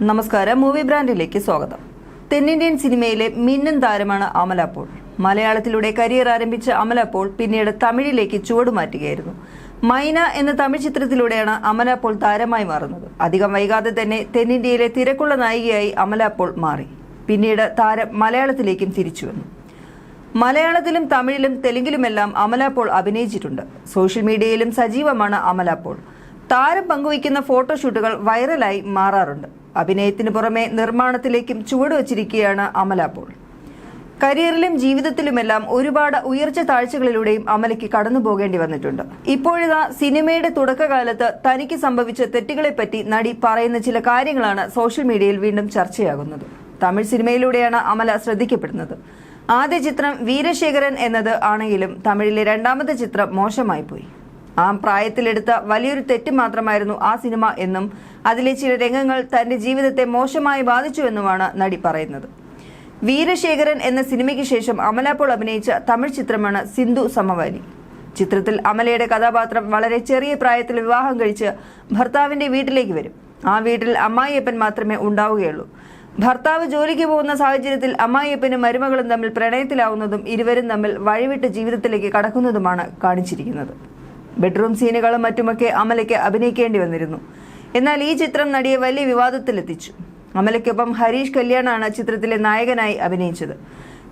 നമസ്കാരം. മൂവി ബ്രാൻഡിലേക്ക് സ്വാഗതം. തെന്നിന്ത്യൻ സിനിമയിലെ മിന്നും താരമാണ് അമല പോൾ. മലയാളത്തിലൂടെ കരിയർ ആരംഭിച്ച അമല പോൾ പിന്നീട് തമിഴിലേക്ക് ചുവടുമാറ്റുകയായിരുന്നു മൈന എന്ന തമിഴ് ചിത്രത്തിലൂടെയാണ് അമല പോൾ താരമായി മാറുന്നത്. അധികം വൈകാതെ തന്നെ തെന്നിന്ത്യയിലെ തിരക്കുള്ള നായികയായി അമല പോൾ മാറി. പിന്നീട് താരം മലയാളത്തിലേക്കും തിരിച്ചു വന്നു. മലയാളത്തിലും തമിഴിലും തെലുങ്കിലുമെല്ലാം അമല പോൾ അഭിനയിച്ചിട്ടുണ്ട്. സോഷ്യൽ മീഡിയയിലും സജീവമാണ് അമല പോൾ. താരം പങ്കുവയ്ക്കുന്ന ഫോട്ടോഷൂട്ടുകൾ വൈറലായി മാറാറുണ്ട്. അഭിനയത്തിന് പുറമെ നിർമ്മാണത്തിലേക്കും ചുവടുവച്ചിരിക്കുകയാണ് അമല പോൾ കരിയറിലും ജീവിതത്തിലുമെല്ലാം ഒരുപാട് ഉയർച്ച താഴ്ചകളിലൂടെയും അമലയ്ക്ക് കടന്നു പോകേണ്ടി വന്നിട്ടുണ്ട്. ഇപ്പോഴിതാ സിനിമയുടെ തുടക്കകാലത്ത് തനിക്ക് സംഭവിച്ച തെറ്റുകളെപ്പറ്റി നടി പറയുന്ന ചില കാര്യങ്ങളാണ് സോഷ്യൽ മീഡിയയിൽ വീണ്ടും ചർച്ചയാകുന്നത്. തമിഴ് സിനിമയിലൂടെയാണ് അമല ശ്രദ്ധിക്കപ്പെടുന്നത്. ആദ്യ ചിത്രം വീരശേഖരൻ എന്നത് ആണെങ്കിലും തമിഴിലെ രണ്ടാമത്തെ ചിത്രം മോശമായി പോയി ആ പ്രായത്തിലെടുത്ത വലിയൊരു തെറ്റ് മാത്രമായിരുന്നു ആ സിനിമ എന്നും അതിലെ ചില രംഗങ്ങൾ തന്റെ ജീവിതത്തെ മോശമായി ബാധിച്ചുവെന്നുമാണ് നടി പറയുന്നത്. വീരശേഖരൻ എന്ന സിനിമയ്ക്ക് ശേഷം അമല പോൾ അഭിനയിച്ച തമിഴ് ചിത്രമാണ് സിന്ധു സമവാലി. ചിത്രത്തിൽ അമലയുടെ കഥാപാത്രം വളരെ ചെറിയ പ്രായത്തിൽ വിവാഹം കഴിച്ച് ഭർത്താവിന്റെ വീട്ടിലേക്ക് വരും. ആ വീട്ടിൽ അമ്മായിയപ്പൻ മാത്രമേ ഉണ്ടാവുകയുള്ളൂ. ഭർത്താവ് ജോലിക്ക് പോകുന്ന സാഹചര്യത്തിൽ അമ്മായിയപ്പനും മരുമകളും തമ്മിൽ പ്രണയത്തിലാവുന്നതും ഇരുവരും തമ്മിൽ വഴിവിട്ട് ജീവിതത്തിലേക്ക് കടക്കുന്നതുമാണ് കാണിച്ചിരിക്കുന്നത്. ബെഡ്റൂം സീനുകളും മറ്റുമൊക്കെ അമലയ്ക്ക് അഭിനയിക്കേണ്ടി വന്നിരുന്നു. എന്നാൽ ഈ ചിത്രം നടിയെ വലിയ വിവാദത്തിലെത്തിച്ചു. അമലയ്ക്കൊപ്പം ഹരീഷ് കല്യാണാണ് ചിത്രത്തിലെ നായകനായി അഭിനയിച്ചത്.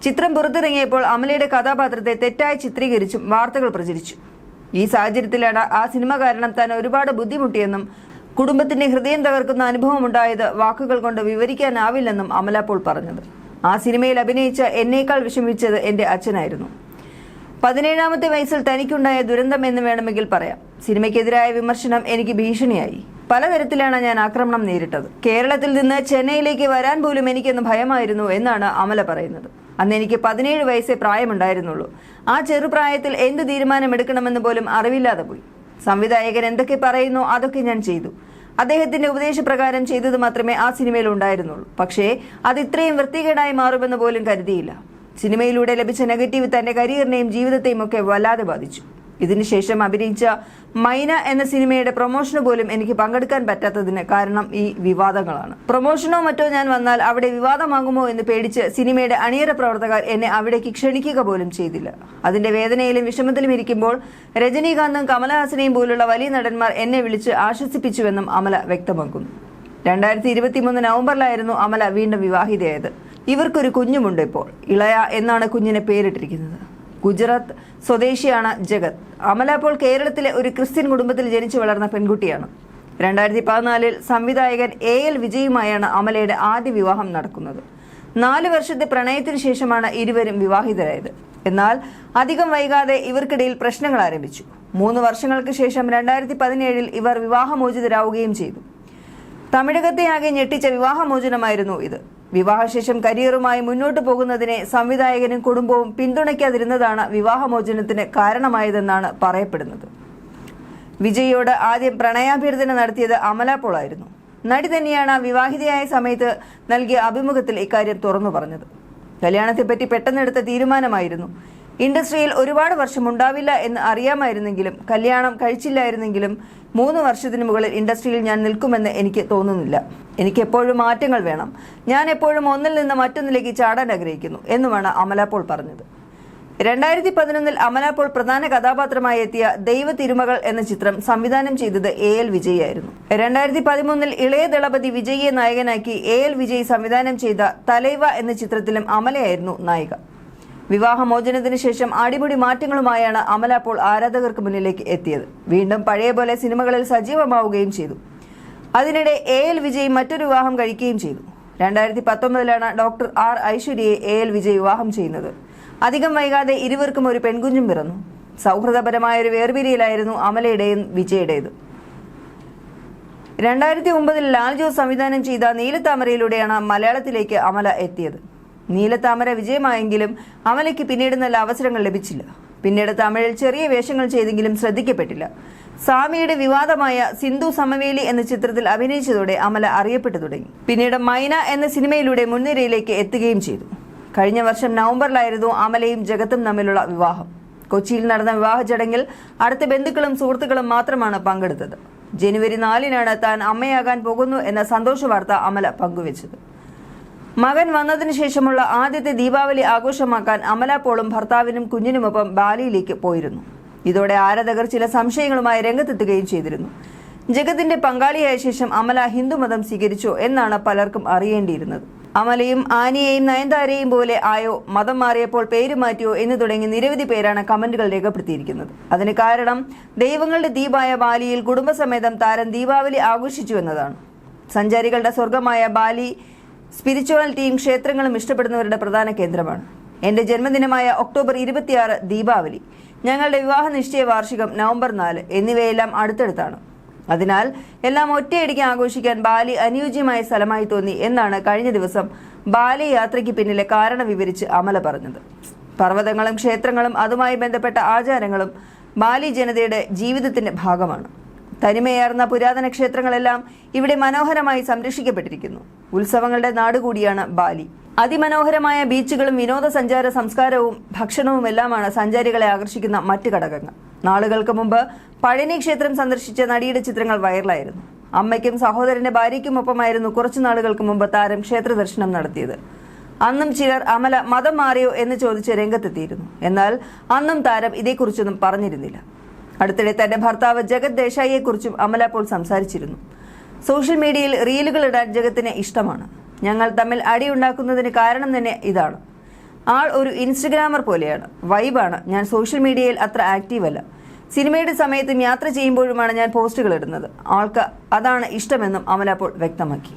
ചിത്രം പുറത്തിറങ്ങിയപ്പോൾ അമലയുടെ കഥാപാത്രത്തെ തെറ്റായി ചിത്രീകരിച്ചും വാർത്തകൾ പ്രചരിച്ചു. ഈ സാഹചര്യത്തിലാണ് ആ സിനിമ കാരണം താൻ ഒരുപാട് ബുദ്ധിമുട്ടിയെന്നും കുടുംബത്തിന്റെ ഹൃദയം തകർക്കുന്ന അനുഭവമുണ്ടായത് വാക്കുകൾ കൊണ്ട് വിവരിക്കാനാവില്ലെന്നും അമല പോൾ പറഞ്ഞത്. ആ സിനിമയിൽ അഭിനയിച്ച എന്നേക്കാൾ വിഷമിച്ചത് എന്റെ അച്ഛനായിരുന്നു. പതിനേഴാമത്തെ വയസ്സിൽ തനിക്കുണ്ടായ ദുരന്തം എന്ന് വേണമെങ്കിൽ പറയാം. സിനിമയ്ക്കെതിരായ വിമർശനം എനിക്ക് ഭീഷണിയായി. പലതരത്തിലാണ് ഞാൻ ആക്രമണം നേരിട്ടത്. കേരളത്തിൽ നിന്ന് ചെന്നൈയിലേക്ക് വരാൻ പോലും എനിക്കൊന്ന് ഭയമായിരുന്നു എന്നാണ് അമല പറയുന്നത്. അന്ന് എനിക്ക് പതിനേഴ് വയസ്സേ പ്രായമുണ്ടായിരുന്നുള്ളൂ. ആ ചെറുപ്രായത്തിൽ എന്ത് തീരുമാനമെടുക്കണമെന്ന് പോലും അറിവില്ലാതെ പോയി. സംവിധായകൻ എന്തൊക്കെ പറയുന്നു അതൊക്കെ ഞാൻ ചെയ്തു. അദ്ദേഹത്തിന്റെ ഉപദേശപ്രകാരം ചെയ്തത് മാത്രമേ ആ സിനിമയിൽ ഉണ്ടായിരുന്നുള്ളൂ. പക്ഷേ അത് ഇത്രയും വൃത്തികേടായി മാറുമെന്ന് പോലും കരുതിയില്ല. സിനിമയിലൂടെ ലഭിച്ച നെഗറ്റീവ് തന്റെ കരിയറിനെയും ജീവിതത്തെയും ഒക്കെ വല്ലാതെ ബാധിച്ചു. ഇതിനുശേഷം അഭിനയിച്ച മൈന എന്ന സിനിമയുടെ പ്രൊമോഷന് പോലും എനിക്ക് പങ്കെടുക്കാൻ പറ്റാത്തതിന് കാരണം ഈ വിവാദങ്ങളാണ്. പ്രൊമോഷനോ മറ്റോ ഞാൻ വന്നാൽ അവിടെ വിവാദമാകുമോ എന്ന് പേടിച്ച് സിനിമയുടെ അണിയറ പ്രവർത്തകർ എന്നെ അവിടേക്ക് ക്ഷണിക്കുക പോലും ചെയ്തില്ല. അതിന്റെ വേദനയിലും വിഷമത്തിലും ഇരിക്കുമ്പോൾ രജനീകാന്തും കമലഹാസനെയും പോലുള്ള വലിയ നടന്മാർ എന്നെ വിളിച്ച് ആശ്വസിപ്പിച്ചുവെന്നും അമല വ്യക്തമാക്കുന്നു. രണ്ടായിരത്തി ഇരുപത്തി മൂന്ന് നവംബറിലായിരുന്നു അമല വീണ്ടും വിവാഹിതയായത്. ഇവർക്കൊരു കുഞ്ഞുമുണ്ട് ഇപ്പോൾ. ഇളയ എന്നാണ് കുഞ്ഞിനെ പേരിട്ടിരിക്കുന്നത്. ഗുജറാത്ത് സ്വദേശിയാണ് ജഗത്. അമല അപ്പോൾ കേരളത്തിലെ ഒരു ക്രിസ്ത്യൻ കുടുംബത്തിൽ ജനിച്ചു വളർന്ന പെൺകുട്ടിയാണ്. രണ്ടായിരത്തി പതിനാലിൽ സംവിധായകൻ എ എൽ വിജയുമായാണ് അമലയുടെ ആദ്യ വിവാഹം നടക്കുന്നത്. നാല് വർഷത്തെ പ്രണയത്തിന് ശേഷമാണ് ഇരുവരും വിവാഹിതരായത്. എന്നാൽ അധികം വൈകാതെ ഇവർക്കിടയിൽ പ്രശ്നങ്ങൾ ആരംഭിച്ചു. മൂന്ന് വർഷങ്ങൾക്ക് ശേഷം രണ്ടായിരത്തി പതിനേഴിൽ ഇവർ വിവാഹമോചിതരാവുകയും ചെയ്തു. തമിഴകത്തെ ആകെ ഞെട്ടിച്ച വിവാഹമോചനമായിരുന്നു ഇത്. വിവാഹശേഷം കരിയറുമായി മുന്നോട്ടു പോകുന്നതിനെ സംവിധായകനും കുടുംബവും പിന്തുണയ്ക്കാതിരുന്നതാണ് വിവാഹമോചനത്തിന് കാരണമായതെന്നാണ് പറയപ്പെടുന്നത്. വിജയോട് ആദ്യം പ്രണയാഭ്യർത്ഥന നടത്തിയത് അമല പോളായിരുന്നു. നടി തന്നെയാണ് വിവാഹിതയായ സമയത്ത് നൽകിയ അഭിമുഖത്തിൽ ഇക്കാര്യം തുറന്നു പറഞ്ഞത്. കല്യാണത്തെപ്പറ്റി പെട്ടെന്നെടുത്ത തീരുമാനമായിരുന്നു ഇൻഡസ്ട്രിയിൽ ഒരുപാട് വർഷം ഉണ്ടാവില്ല എന്ന് അറിയാമായിരുന്നെങ്കിലും കല്യാണം കഴിച്ചില്ലായിരുന്നെങ്കിലും മൂന്ന് വർഷത്തിന് മുകളിൽ ഇൻഡസ്ട്രിയിൽ ഞാൻ നിൽക്കുമെന്ന് എനിക്ക് തോന്നുന്നില്ല. എനിക്ക് എപ്പോഴും മാറ്റങ്ങൾ വേണം. ഞാൻ എപ്പോഴും ഒന്നിൽ നിന്ന് മറ്റൊന്നിലേക്ക് ചാടാൻ ആഗ്രഹിക്കുന്നു എന്നുമാണ് അമല പോൾ പറഞ്ഞത്. രണ്ടായിരത്തി പതിനൊന്നിൽ അമല പോൾ പ്രധാന കഥാപാത്രമായി എത്തിയ ദൈവ തിരുമകൾ എന്ന ചിത്രം സംവിധാനം ചെയ്തത് എ എൽ വിജയ് ആയിരുന്നു. രണ്ടായിരത്തി പതിമൂന്നിൽ ഇളയ ദളപതി വിജയിയെ നായകനാക്കി എ എൽ വിജയ് സംവിധാനം ചെയ്ത തലൈവ എന്ന ചിത്രത്തിലും അമലയായിരുന്നു നായിക. വിവാഹമോചനത്തിന് ശേഷം അടിമുടി മാറ്റങ്ങളുമായാണ് അമല അപ്പോൾ ആരാധകർക്ക് മുന്നിലേക്ക് എത്തിയത്. വീണ്ടും പഴയ പോലെ സിനിമകളിൽ സജീവമാവുകയും ചെയ്തു. അതിനിടെ എ എൽ വിജയ് മറ്റൊരു വിവാഹം കഴിക്കുകയും ചെയ്തു. രണ്ടായിരത്തി പത്തൊമ്പതിലാണ് ഡോക്ടർ ആർ ഐശ്വര്യയെ എ എൽ വിജയ് വിവാഹം ചെയ്യുന്നത്. അധികം വൈകാതെ ഇരുവർക്കും ഒരു പെൺകുഞ്ഞും പിറന്നു. സൗഹൃദപരമായ ഒരു വേർപിരിയിലായിരുന്നു അമലയുടെയും വിജയുടേത്. രണ്ടായിരത്തി ഒമ്പതിൽ ലാൽ ജോസ് സംവിധാനം ചെയ്ത നീലത്താമരയിലൂടെയാണ് മലയാളത്തിലേക്ക് അമല എത്തിയത്. നീലത്താമര വിജയമായെങ്കിലും അമലയ്ക്ക് പിന്നീട് നല്ല അവസരങ്ങൾ ലഭിച്ചില്ല. പിന്നീട് തമിഴിൽ ചെറിയ വേഷങ്ങൾ ചെയ്തെങ്കിലും ശ്രദ്ധിക്കപ്പെട്ടില്ല. സ്വാമിയുടെ വിവാദമായ സിന്ധു സമവേലി എന്ന ചിത്രത്തിൽ അഭിനയിച്ചതോടെ അമല അറിയപ്പെട്ടു തുടങ്ങി. പിന്നീട് മൈന എന്ന സിനിമയിലൂടെ മുൻനിരയിലേക്ക് എത്തുകയും ചെയ്തു. കഴിഞ്ഞ വർഷം നവംബറിലായിരുന്നു അമലയും ജഗത്തും തമ്മിലുള്ള വിവാഹം. കൊച്ചിയിൽ നടന്ന വിവാഹ ചടങ്ങിൽ അടുത്ത ബന്ധുക്കളും സുഹൃത്തുക്കളും മാത്രമാണ് പങ്കെടുത്തത്. ജനുവരി നാലിനാണ് താൻ അമ്മയാകാൻ പോകുന്നു എന്ന സന്തോഷ വാർത്ത അമല പങ്കുവച്ചത്. മകൻ വന്നതിന് ശേഷമുള്ള ആദ്യത്തെ ദീപാവലി ആഘോഷമാക്കാൻ അമല പോളും ഭർത്താവിനും കുഞ്ഞിനുമൊപ്പം ബാലിയിലേക്ക് പോയിരുന്നു. ഇതോടെ ആരാധകർ ചില സംശയങ്ങളുമായി രംഗത്തെത്തുകയും ചെയ്തിരുന്നു. ജഗത്തിന്റെ പങ്കാളിയായ ശേഷം അമല ഹിന്ദുമതം സ്വീകരിച്ചോ എന്നാണ് പലർക്കും അറിയേണ്ടിയിരുന്നത്. അമലയും ആനിയെയും നയൻതാരയെയും പോലെ ആയോ മതം മാറിയപ്പോൾ പേര് മാറ്റിയോ എന്ന് തുടങ്ങി നിരവധി പേരാണ് കമന്റുകൾ രേഖപ്പെടുത്തിയിരിക്കുന്നത്. അതിന് കാരണം ദൈവങ്ങളുടെ ദീപായ ബാലിയിൽ കുടുംബസമേതം താരം ദീപാവലി ആഘോഷിച്ചു എന്നതാണ്. സഞ്ചാരികളുടെ സ്വർഗമായ ബാലി സ്പിരിച്വാലിറ്റിയും ക്ഷേത്രങ്ങളും ഇഷ്ടപ്പെടുന്നവരുടെ പ്രധാന കേന്ദ്രമാണ്. എന്റെ ജന്മദിനമായ ഒക്ടോബർ ഇരുപത്തിയാറ് ദീപാവലി ഞങ്ങളുടെ വിവാഹ നിശ്ചയ വാർഷികം നവംബർ നാല് എന്നിവയെല്ലാം അടുത്തടുത്താണ്. അതിനാൽ എല്ലാം ഒറ്റയടിക്ക് ആഘോഷിക്കാൻ ബാലി അനുയോജ്യമായ സ്ഥലമായി തോന്നി എന്നാണ് കഴിഞ്ഞ ദിവസം ബാലി യാത്രയ്ക്ക് പിന്നിലെ കാരണം വിവരിച്ച് അമല പറഞ്ഞത്. പർവതങ്ങളും ക്ഷേത്രങ്ങളും അതുമായി ബന്ധപ്പെട്ട ആചാരങ്ങളും ബാലി ജനതയുടെ ജീവിതത്തിന്റെ ഭാഗമാണ്. തനിമയേർന്ന പുരാതന ക്ഷേത്രങ്ങളെല്ലാം ഇവിടെ മനോഹരമായി സംരക്ഷിക്കപ്പെട്ടിരിക്കുന്നു. ഉത്സവങ്ങളുടെ നാടുകൂടിയാണ് ബാലി. അതിമനോഹരമായ ബീച്ചുകളും വിനോദസഞ്ചാര സംസ്കാരവും ഭക്ഷണവും എല്ലാമാണ് സഞ്ചാരികളെ ആകർഷിക്കുന്ന മറ്റ് ഘടകങ്ങൾ. നാളുകൾക്ക് മുമ്പ് പഴനി ക്ഷേത്രം സന്ദർശിച്ച നടിയുടെ ചിത്രങ്ങൾ വൈറലായിരുന്നു. അമ്മയ്ക്കും സഹോദരന്റെ ഭാര്യയ്ക്കുമൊപ്പമായിരുന്നു കുറച്ചു നാളുകൾക്ക് മുമ്പ് താരം ക്ഷേത്ര ദർശനം നടത്തിയത്. അന്നും ചിലർ അമല മതം മാറിയോ എന്ന് ചോദിച്ച് രംഗത്തെത്തിയിരുന്നു. എന്നാൽ അന്നും താരം ഇതേക്കുറിച്ചൊന്നും പറഞ്ഞിരുന്നില്ല. അടുത്തിടെ തന്റെ ഭർത്താവ് ജഗത് ദേശായിയെക്കുറിച്ചും അമല അപ്പോൾ സംസാരിച്ചിരുന്നു. സോഷ്യൽ മീഡിയയിൽ റീലുകൾ ഇടാൻ ജഗത്തിന് ഇഷ്ടമാണ്. ഞങ്ങൾ തമ്മിൽ അടിയുണ്ടാക്കുന്നതിന് കാരണം തന്നെ ഇതാണ്. ആൾ ഒരു ഇൻസ്റ്റഗ്രാമർ പോലെയാണ്. വൈബാണ്. ഞാൻ സോഷ്യൽ മീഡിയയിൽ അത്ര ആക്റ്റീവ് അല്ല സിനിമയുടെ സമയത്തും യാത്ര ചെയ്യുമ്പോഴുമാണ് ഞാൻ പോസ്റ്റുകൾ ഇടുന്നത്. ആൾക്ക് അതാണ് ഇഷ്ടമെന്നും അമലപ്പോൾ വ്യക്തമാക്കി.